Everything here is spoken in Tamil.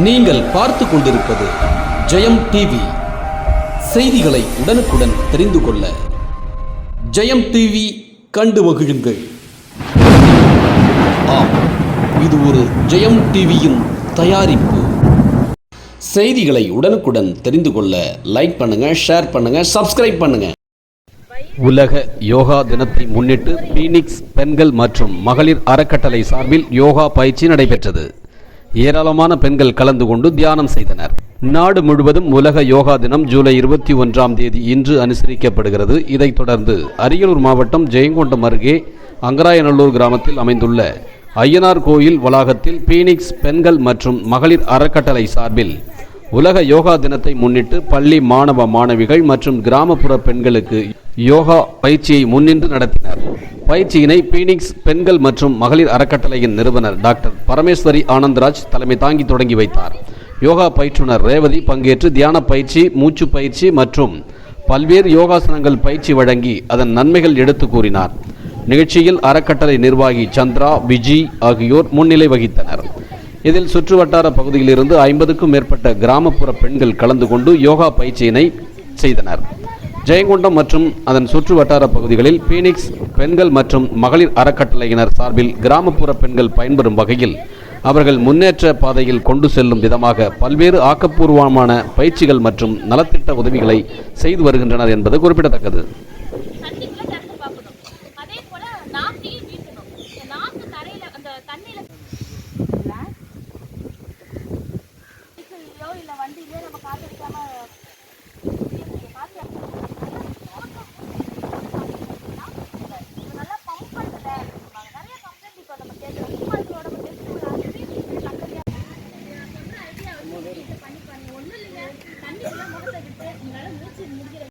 நீங்கள் பார்த்து கொண்டிருப்பது ஜெயம் டிவி. செய்திகளை உடனுக்குடன் தெரிந்து கொள்ள ஜெயம் டிவி கண்டு மகிழுங்கள். ஆம் இது ஒரு ஜெயம் டிவியின் தயாரிப்பு. செய்திகளை உடனுக்குடன் தெரிந்து கொள்ள லைக் பண்ணுங்க ஷேர் பண்ணுங்க சப்ஸ்கிரைப் பண்ணுங்க. உலக யோகா தினத்தை முன்னிட்டு பீனிக்ஸ் பெண்கள் மற்றும் மகளிர் அறக்கட்டளை சார்பில் யோகா பயிற்சி நடைபெற்றது. ஏராளமான பெண்கள் கலந்து கொண்டு தியானம் செய்தனர். நாடு முழுவதும் உலக யோகா தினம் ஜூலை இருபத்தி ஒன்றாம் தேதி இன்று அனுசரிக்கப்படுகிறது. இதைத் தொடர்ந்து அரியலூர் மாவட்டம் ஜெயங்கொண்டம் அருகே அங்கராயநல்லூர் கிராமத்தில் அமைந்துள்ள ஐயனார் கோயில் வளாகத்தில் பீனிக்ஸ் பெண்கள் மற்றும் மகளிர் அறக்கட்டளை சார்பில் உலக யோகா தினத்தை முன்னிட்டு பள்ளி மாணவ மாணவிகள் மற்றும் கிராமப்புற பெண்களுக்கு யோகா பயிற்சியை முன்னின்று நடத்தினர். பயிற்சியினை பீனிக்ஸ் பெண்கள் மற்றும் மகளிர் அறக்கட்டளையின் நிறுவனர் டாக்டர் பரமேஸ்வரி ஆனந்தராஜ் தலைமை தாங்கி தொடங்கி வைத்தார். யோகா பயிற்றுனர் ரேவதி பங்கேற்று தியான பயிற்சி மூச்சு பயிற்சி மற்றும் பல்வேறு யோகாசனங்கள் பயிற்சி வழங்கி அதன் நன்மைகள் எடுத்து கூறினார். நிகழ்ச்சியில் அறக்கட்டளை நிர்வாகி சந்திரா விஜி ஆகியோர் முன்னிலை வகித்தனர். இதில் சுற்றுவட்டார பகுதியிலிருந்து ஐம்பதுக்கும் மேற்பட்ட கிராமப்புற பெண்கள் கலந்து கொண்டு யோகா பயிற்சியினை செய்தனர். ஜெயங்கொண்டம் மற்றும் அதன் சுற்று வட்டார பகுதிகளில் பீனிக்ஸ் பெண்கள் மற்றும் மகளிர் அறக்கட்டளையினர் சார்பில் கிராமப்புற பெண்கள் பயன்பெறும் வகையில் அவர்கள் முன்னேற்ற பாதையில் கொண்டு செல்லும் விதமாக பல்வேறு ஆக்கப்பூர்வமான பயிற்சிகள் மற்றும் நலத்திட்ட உதவிகளை செய்து வருகின்றனர் என்பது குறிப்பிடத்தக்கது. உடம்பு டெஸ்ட் ஐடியா வந்து பண்ணி பண்ணி ஒன்றும் இல்லைங்க தண்ணிக்குள்ள முகத்தை விட்டு உங்களால் மூச்சு முடிக்கிற